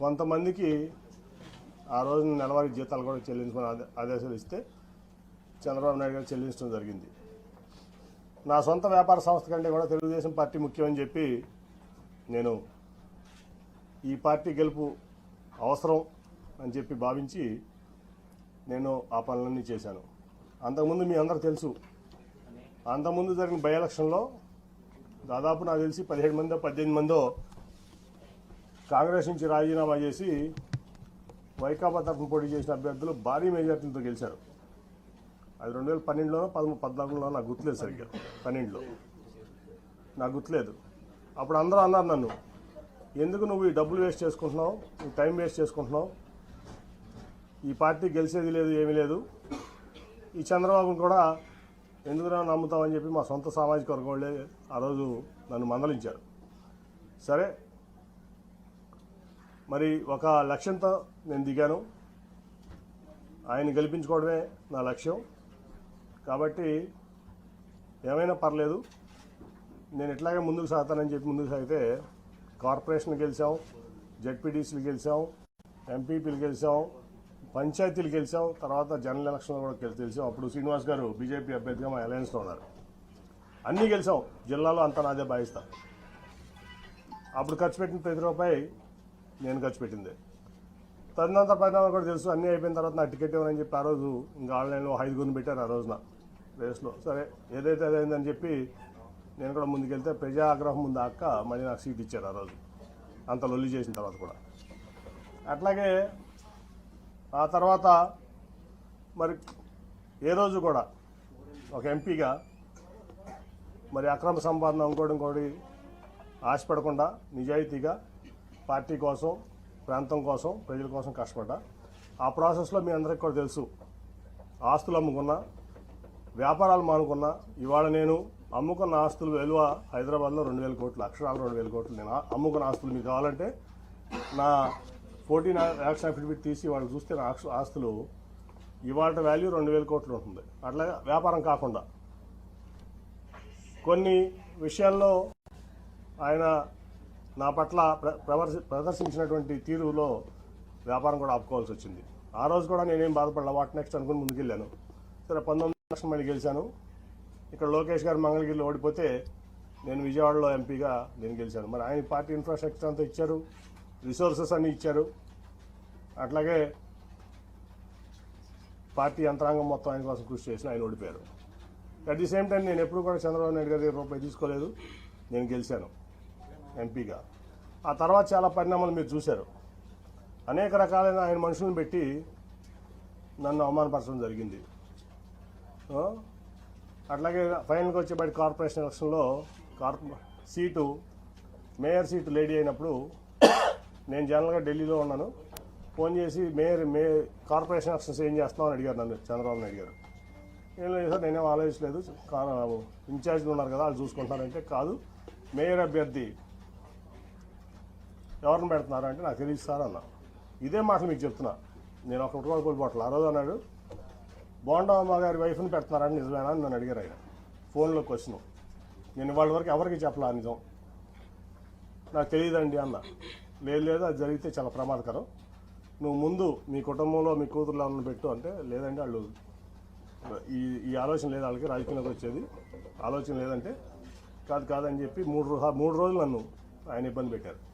కొంతమందికి ఆ రోజు నెలవారీ జీతాలు కూడా చెల్లించమని ఆదేశాలు ఇస్తే చంద్రబాబు నాయుడు గారు చెల్లించడం జరిగింది. నా సొంత వ్యాపార సంస్థ కంటే కూడా తెలుగుదేశం పార్టీ ముఖ్యమని చెప్పి నేను ఈ పార్టీ గెలుపు అవసరం అని చెప్పి భావించి నేను ఆ పనులన్నీ చేశాను. అంతకుముందు మీ అందరూ తెలుసు అంతకుముందు జరిగిన బై ఎలక్షన్లో దాదాపు నాకు తెలిసి పదిహేడు మందో పద్దెనిమిది మందో కాంగ్రెస్ నుంచి రాజీనామా చేసి వైకాపా తరఫున పోటీ చేసిన అభ్యర్థులు భారీ మెజార్టీతో గెలిచారు. అది రెండు వేల పన్నెండులోనో పదమూడు పద్నాలుగులో నాకు గుర్తులేదు సరిగ్గా. పన్నెండులో. నాకు గుర్తులేదు. అప్పుడు అందరూ అన్నారు నన్ను ఎందుకు నువ్వు ఈ డబ్బులు వేస్ట్ చేసుకుంటున్నావు? ఈ టైం వేస్ట్ చేసుకుంటున్నావు? ఈ పార్టీ గెలిచేది లేదు ఏమీ లేదు. ఈ చంద్రబాబును కూడా ఎందుకు నమ్ముతామని చెప్పి మా సొంత సామాజిక వర్గం వాళ్ళే ఆ రోజు నన్ను మందలించారు. సరే మరి ఒక లక్ష్యంతో నేను దిగాను. ఆయన గెలిపించుకోవడమే నా లక్ష్యం. కాబట్టి ఏమైనా పర్లేదు. నేను ఇట్లాగే ముందుకు సాగుతానని చెప్పి ముందుకు సాగితే కార్పొరేషన్ గెలిచాం జడ్పీటీసీలు గెలిచాం ఎంపీపీలు గెలిచాం పంచాయతీలు గెలిచాం తర్వాత జనరల్ ఎలక్షన్లో కూడా గెలి- గెలిచాం. అప్పుడు శ్రీనివాస్ గారు బీజేపీ అభ్యర్థిగా మా అలయన్స్లో ఉన్నారు. అన్నీ గెలిచాం. జిల్లాలో అంతా నాదే భావిస్తా. అప్పుడు ఖర్చు పెట్టిన ప్రతి రూపాయి నేను ఖర్చు పెట్టింది. తదనంతర పరిణామాలు కూడా తెలుసు. అన్నీ అయిపోయిన తర్వాత నా టికెట్ ఇవ్వనని చెప్పి ఆ రోజు ఇంకా ఆన్లైన్లో ఐదుగురిని పెట్టారు ఆ రోజున. రేస్లో. సరే ఏదైతే అదైందని చెప్పి నేను కూడా ముందుకెళ్తే ప్రజా ఆగ్రహం ముందు అక్క మళ్ళీ నాకు సీట్ ఇచ్చారు ఆ రోజు. అంత లొల్లి చేసిన తర్వాత కూడా. అట్లాగే ఆ తర్వాత మరి ఏ రోజు కూడా ఒక ఎంపీగా మరి అక్రమ సంపాదన ఇంకోటి ఇంకోటి ఆశపడకుండా నిజాయితీగా పార్టీ కోసం ప్రాంతం కోసం ప్రజల కోసం కష్టపడ్డా. ఆ ప్రాసెస్లో మీ అందరికి కూడా తెలుసు. ఆస్తులు అమ్ముకున్నా వ్యాపారాలు మానుకున్నా ఇవాళ నేను అమ్ముకున్న ఆస్తులు విలువ హైదరాబాద్లో రెండు వేల కోట్లు అక్షరాలు రెండు వేల కోట్లు. నేను అమ్ముకున్న ఆస్తులు మీకు కావాలంటే నా ఫోర్టీన్ యాక్షన్ అఫిడవిట్ తీసి వాళ్ళు చూస్తే నా ఆస్తులు ఇవాళ వాల్యూ రెండు వేల కోట్లు ఉంటుంది. అట్లా వ్యాపారం కాకుండా. కొన్ని విషయాల్లో ఆయన నా పట్ల ప్ర- ప్రదర్శించినటువంటి తీరులో వ్యాపారం కూడా ఆపుకోవాల్సి వచ్చింది. ఆ రోజు కూడా నేనేం బాధపడలే వాట్ నెక్స్ట్ అనుకుని ముందుకెళ్ళాను. సరే పంతొమ్మిది లక్షలు మళ్ళీ గెలిచాను. ఇక్కడ లోకేష్ గారు మంగళగిరిలో ఓడిపోతే నేను విజయవాడలో ఎంపీగా నేను గెలిచాను. మరి ఆయన పార్టీ ఇన్ఫ్రాస్ట్రక్చర్ అంతా ఇచ్చారు రిసోర్సెస్ అన్నీ ఇచ్చారు. అట్లాగే పార్టీ యంత్రాంగం మొత్తం ఆయన కోసం కృషి చేసిన ఆయన ఓడిపోయారు. అట్ ది సేమ్ టైం నేను ఎప్పుడు కూడా చంద్రబాబు నాయుడు గారి రూపాయి తీసుకోలేదు నేను గెలిచాను. ఎంపీగా. ఆ తర్వాత చాలా పరిణామాలు మీరు చూశారు. అనేక రకాలైన ఆయన మనుషులను పెట్టి నన్ను అవమానపరచడం జరిగింది. అట్లాగే ఫైనల్గా వచ్చేబడి కార్పొరేషన్ ఎలక్షన్లో కార్పొ సీటు మేయర్ సీటు లేడీ అయినప్పుడు నేను జనరల్గా ఢిల్లీలో ఉన్నాను. ఫోన్ చేసి మేయర్ మే కార్పొరేషన్ ఎలక్షన్స్ ఏం చేస్తున్నావు అని అడిగారు నన్ను చంద్రబాబు నాయుడు గారు ఏం లేదు సార్ నేనేం ఆలోచించలేదు. కా- ఇన్ఛార్జ్లు ఉన్నారు కదా వాళ్ళు చూసుకుంటారంటే కాదు. మేయర్ అభ్యర్థి ఎవరిని పెడుతున్నారు అంటే నాకు తెలియదు సార్ అన్న ఇదే మాటలు మీకు చెప్తున్నా. నేను ఒక కూడా కోల్పోవట్లే ఆ రోజు అన్నాడు. బోండా అమ్మగారి వైఫ్ని పెడుతున్నారని నిజమేనా అని నన్ను అడిగారు ఆయన. ఫోన్లో క్వశ్చన్. నేను వాళ్ళ వరకు ఎవరికి చెప్పలా నిజం? నాకు తెలియదండి అన్న. లేదు లేదు అది జరిగితే చాలా ప్రమాదకరం. నువ్వు ముందు మీ కుటుంబంలో మీ కూతురులో ఎవరిని పెట్టు అంటే లేదండి వాళ్ళు ఈ ఈ ఆలోచన లేదు వాళ్ళకి రాజకీయంలోకి వచ్చేది. ఆలోచన లేదంటే కాదు కాదని చెప్పి మూడు మూడు రోజులు నన్ను ఆయన ఇబ్బంది పెట్టారు.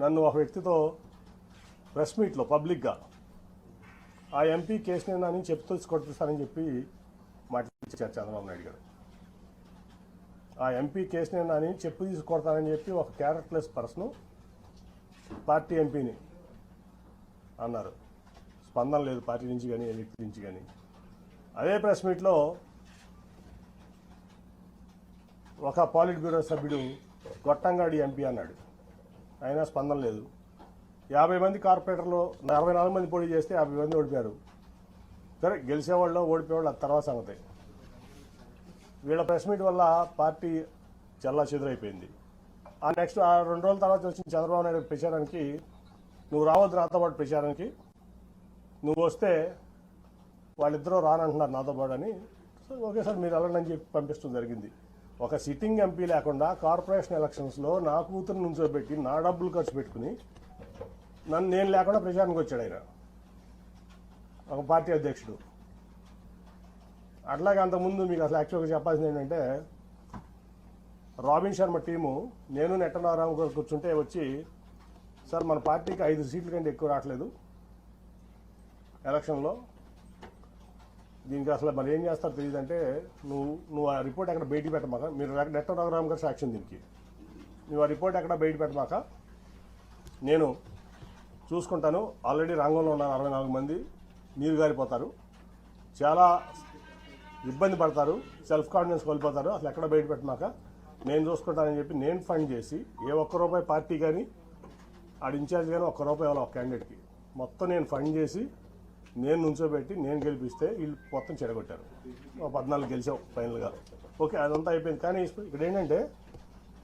నన్ను ఒక వ్యక్తితో ప్రెస్ మీట్లో పబ్లిక్గా. ఆ ఎంపీ కేసు నేను అని చెప్తూ కొట్టిస్తానని చెప్పి మాట్లాడించారు చంద్రబాబు నాయుడు గారు. ఆ ఎంపీ కేసు నేను అని చెప్పు తీసుకొడతానని చెప్పి ఒక క్యారెక్టర్లెస్ పర్సన్ పార్టీ ఎంపీని అన్నారు. స్పందన లేదు పార్టీ నుంచి కానీ ఏ వ్యక్తి నుంచి కానీ. అదే ప్రెస్ మీట్లో ఒక పాలిట్ బ్యూరో సభ్యుడు గొట్టంగాడి ఎంపీ అన్నాడు. అయినా స్పందన లేదు. యాభై మంది కార్పొరేటర్లు అరవై నాలుగు మంది పోటీ చేస్తే యాభై మంది ఓడిపోయారు. సరే గెలిచేవాళ్ళు ఓడిపోయేవాళ్ళు ఆ తర్వాత సంగతి. వీళ్ళ ప్రెస్ మీట్ వల్ల పార్టీ చల్లా చెదురైపోయింది. ఆ నెక్స్ట్ ఆ రెండు రోజుల తర్వాత వచ్చిన చంద్రబాబు నాయుడు ప్రచారానికి నువ్వు రావద్దు నాతో పాటు ప్రచారానికి నువ్వు వస్తే వాళ్ళిద్దరూ రానంటున్నారు నాతో పాటు అని. సో ఓకే సార్ మీరు వెళ్ళండి అని చెప్పి పంపించడం జరిగింది. ఒక సిట్టింగ్ ఎంపీ లేకుండా కార్పొరేషన్ ఎలక్షన్స్లో నా కూతురు నుంచోబెట్టి నా డబ్బులు ఖర్చు పెట్టుకుని నన్ను నేను లేకుండా ప్రచారానికి వచ్చాడు ఆయన. ఒక పార్టీ అధ్యక్షుడు. అట్లాగే అంతకుముందు మీకు అసలు యాక్చువల్గా చెప్పాల్సింది ఏంటంటే రాబిన్ శర్మ టీము నేను నెట్టనారాము గారు కూర్చుంటే వచ్చి సార్ మన పార్టీకి ఐదు సీట్ల కంటే ఎక్కువ రావట్లేదు. ఎలక్షన్లో దీనికి అసలు మరి ఏం చేస్తారో తెలియదు అంటే నువ్వు నువ్వు ఆ రిపోర్ట్ ఎక్కడ బయట పెట్టమాక మీరు నెట్ట రఘురామ్ గారు సాక్ష్యం దీనికి. నువ్వు ఆ రిపోర్ట్ ఎక్కడ బయట పెట్టమాక నేను చూసుకుంటాను ఆల్రెడీ రంగంలో ఉన్న అరవై నాలుగు మంది నీరు గారిపోతారు చాలా ఇబ్బంది పడతారు సెల్ఫ్ కాన్ఫిడెన్స్ కోల్పోతారు అసలు ఎక్కడ బయట పెట్టమాక నేను చూసుకుంటానని చెప్పి నేను ఫండ్ చేసి ఏ ఒక్క రూపాయి పార్టీ కానీ ఆడ ఇన్ఛార్జ్ కానీ ఒక్క రూపాయి ఇవ్వాలి ఒక క్యాండిడేట్కి మొత్తం నేను ఫండ్ చేసి నేను నుంచోబెట్టి నేను గెలిపిస్తే వీళ్ళు మొత్తం చెడగొట్టారు. పద్నాలుగు గెలిచాం ఫైనల్గా. ఓకే అదంతా అయిపోయింది. కానీ ఇక్కడ ఏంటంటే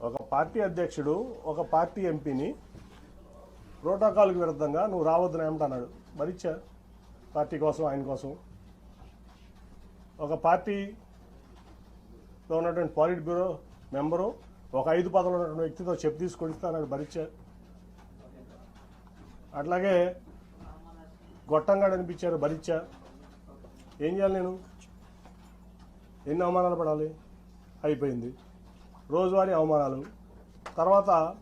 ఒక పార్టీ అధ్యక్షుడు ఒక పార్టీ ఎంపీని ప్రోటోకాల్కి విరుద్ధంగా నువ్వు రావద్దని ఏమంటన్నాడు మరిచ్చా పార్టీ కోసం ఆయన కోసం. ఒక పార్టీలో ఉన్నటువంటి పాలిట్ బ్యూరో మెంబరు ఒక ఐదు పదవులు ఉన్నటువంటి వ్యక్తితో చెప్పు తీసుకొడిస్తే అన్నాడు. భరించా అట్లాగే గొట్టంగా అనిపించారు భరించా. ఏం చేయాలి నేను? ఎన్ని అవమానాలు పడాలి? అయిపోయింది. రోజువారీ అవమానాలు. తర్వాత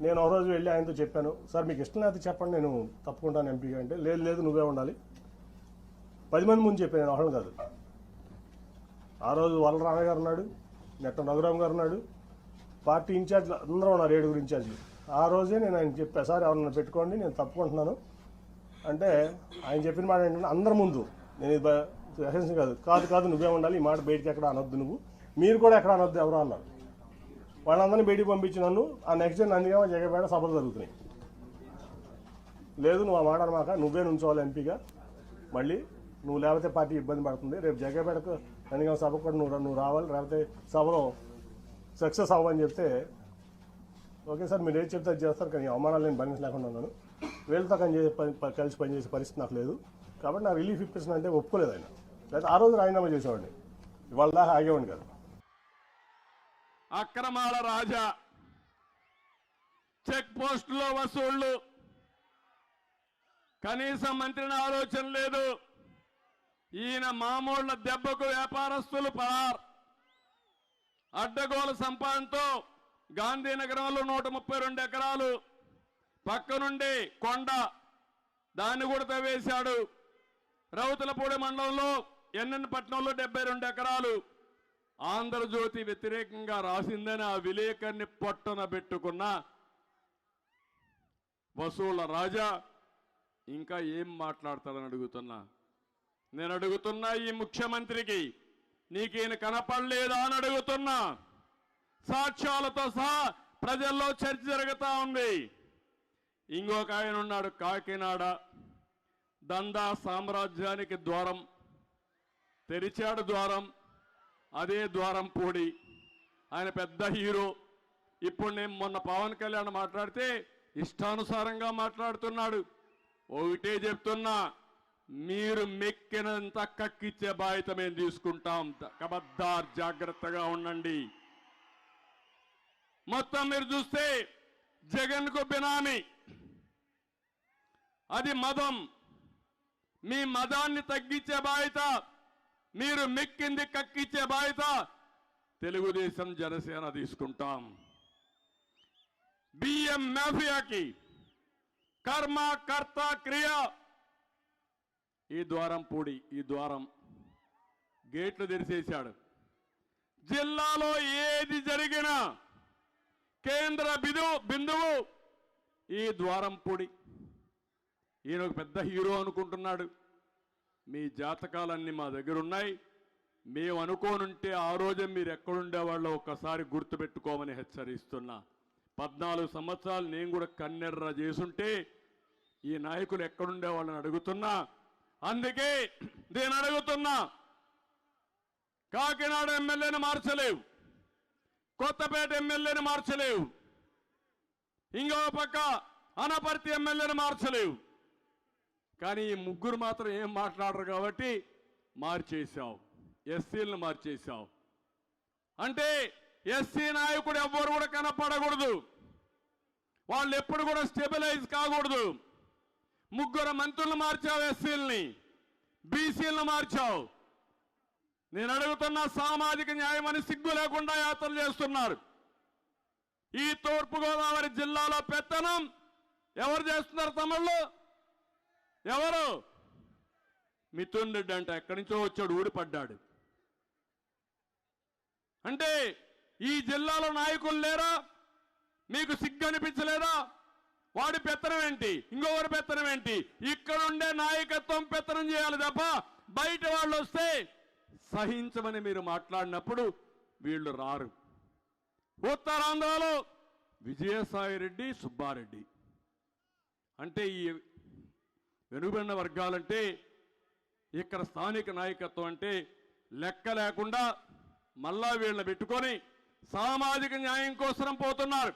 నేను ఒక రోజు వెళ్ళి ఆయనతో చెప్పాను సార్ మీకు ఇష్టం లేకపోతే చెప్పండి నేను తప్పుకుంటాను ఎంపీగా అంటే. లేదు లేదు నువ్వే ఉండాలి. పది మంది ముందు చెప్పాను నేను ఒకళ్ళు కాదు. ఆ రోజు వల్ల రామయ్య గారు ఉన్నాడు నెట్ట రఘురామ్ గారు ఉన్నాడు పార్టీ ఇన్ఛార్జ్ అందరూ ఉన్నారు ఏడుగురు ఇన్ఛార్జ్లు. ఆ రోజే నేను ఆయన చెప్పా సార్ ఎవరన్నా పెట్టుకోండి నేను తప్పుకుంటున్నాను. అంటే ఆయన చెప్పిన మాట ఏంటంటే అందరి ముందు. నేను ఇది ఎసెన్స్ కాదు కాదు కాదు నువ్వే ఉండాలి ఈ మాట బయటికి ఎక్కడ అనొద్దు నువ్వు. మీరు కూడా ఎక్కడ అనొద్దు ఎవరో అన్నారు. వాళ్ళందరినీ బయటికి పంపించి నన్ను ఆ నెక్స్ట్ డే నందిగా జగపేట సభలు జరుగుతున్నాయి. లేదు నువ్వు ఆ మాట అనమాక నువ్వే నుంచోవాలి ఎంపీగా. మళ్ళీ నువ్వు లేకపోతే పార్టీ ఇబ్బంది పడుతుంది. రేపు జగపేటకు నందిగా సభకు కూడా నువ్వు నువ్వు రావాలి. లేకపోతే సభలో సక్సెస్ అవ్వని చెప్తే ఓకే సార్ మీరు ఏది చెప్తే చేస్తారు కానీ అవమానాలు నేను భరించలేకుండా ఉన్నాను. వీళ్ళతో కానీ చేసే కలిసి పనిచేసే పరిస్థితి నాకు లేదు. కాబట్టి నా రిలీఫ్ ఇప్పిస్తున్నా అంటే ఒప్పుకోలేదు ఆయన. లేకపోతే ఆ రోజు రాజీనామా చేసేవాడిని. ఇవాళ దాకా ఆగేవాడిని కాదు. అక్రమాల రాజా. చెక్ పోస్టులో వసూళ్ళు. కనీసం మంత్రిని ఆలోచన లేదు. ఈయన మామూళ్ళ దెబ్బకు వ్యాపారస్తులు పరార్ అడ్డగోల సంపాదనతో గాంధీనగరంలో నూట ముప్పై రెండు ఎకరాలు పక్కనుండి కొండ దాన్ని కూడా తవ్వేశాడు. రౌతులపూడి మండలంలో ఎన్ఎన్ పట్నంలో డెబ్బై రెండు ఎకరాలు. ఆంధ్రజ్యోతి వ్యతిరేకంగా రాసిందని ఆ విలేకరిని పొట్టన పెట్టుకున్న వసూళ్ళ రాజా ఇంకా ఏం మాట్లాడతాడని అడుగుతున్నా? నేను అడుగుతున్నా ఈ ముఖ్యమంత్రికి నీకేన కనపడలేదా అని అడుగుతున్నా. సాక్ష్యాలతో సహా ప్రజల్లో చర్చ జరుగుతూ ఉంది. ఇంకొక ఆయన ఉన్నాడు కాకినాడ. దందా సామ్రాజ్యానికి ద్వారం తెరిచాడు ద్వారం అదే ద్వారం పూడి. ఆయన పెద్ద హీరో. ఇప్పుడు నేను మొన్న పవన్ కళ్యాణ్ మాట్లాడితే ఇష్టానుసారంగా మాట్లాడుతున్నాడు. ఒకటే చెప్తున్నా మీరు మెక్కినంత కక్కిచ్చే బాధ్యత మేము తీసుకుంటాం. కబద్దార్ జాగ్రత్తగా ఉండండి. మొత్తం మీరు చూస్తే జగన్కు బినామీ. అది మదం. మీ మదాన్ని తగ్గించే బాధ్యత మీరు మెక్కింది కక్కిచ్చే బాధ్యత. తెలుగుదేశం జనసేన తీసుకుంటాం. బియ్యం మాఫియాకి కర్మ కర్త క్రియ. ఈ ద్వారం పూడి ఈ ద్వారం గేట్లు తెరిచేశాడు. జిల్లాలో ఏది జరిగినా కేంద్ర బిందు బిందువు ఈ ద్వారం పొడి. ఈయన ఒక పెద్ద హీరో అనుకుంటున్నాడు. మీ జాతకాలన్నీ మా దగ్గర ఉన్నాయి మేము అనుకోనుంటే ఆ రోజే మీరు ఎక్కడుండేవాళ్ళో ఒక్కసారి గుర్తుపెట్టుకోమని హెచ్చరిస్తున్నా. పద్నాలుగు సంవత్సరాలు నేను కూడా కన్నెర్ర చేసుంటే ఈ నాయకులు ఎక్కడుండే వాళ్ళని అడుగుతున్నా. అందుకే నేను అడుగుతున్నా కాకినాడ ఎమ్మెల్యేని మార్చలేవు. కొత్తపేట ఎమ్మెల్యేని మార్చలేవు. ఇంకో పక్క అనపర్తి ఎమ్మెల్యేని మార్చలేవు. కానీ ఈ ముగ్గురు మాత్రం ఏం మాట్లాడరు కాబట్టి మార్చేశావు. ఎస్సీలను మార్చేశావు. అంటే ఎస్సీ నాయకుడు ఎవ్వరు కూడా కనపడకూడదు. వాళ్ళు ఎప్పుడు కూడా స్టెబిలైజ్ కాకూడదు. ముగ్గురు మంత్రులు మార్చావు ఎస్సీలని. బీసీలను మార్చావు. నేను అడుగుతున్న సామాజిక న్యాయం అని సిగ్గు లేకుండా యాత్రలు చేస్తున్నారు. ఈ తూర్పుగోదావరి జిల్లాలో పెత్తనం ఎవరు చేస్తున్నారు తమిళ్ళు ఎవరు? మిథున్ రెడ్డి అంట ఎక్కడి నుంచో వచ్చాడు ఊడిపడ్డాడు. అంటే ఈ జిల్లాలో నాయకులు లేరా? మీకు సిగ్గు అనిపించలేదా వాడి పెత్తనం ఏంటి? ఇంకొకరి పెత్తనం ఏంటి? ఇక్కడుండే నాయకత్వం పెత్తనం చేయాలి తప్ప బయట వాళ్ళు వస్తే సహించమని మీరు మాట్లాడినప్పుడు వీళ్ళు రారు. ఉత్తరాంధ్రలో విజయసాయి రెడ్డి సుబ్బారెడ్డి. అంటే ఈ వెనుబడిన వర్గాలంటే ఇక్కడ స్థానిక నాయకత్వం అంటే లెక్క లేకుండా మళ్ళా వీళ్ళని పెట్టుకొని సామాజిక న్యాయం కోసం పోతున్నారు.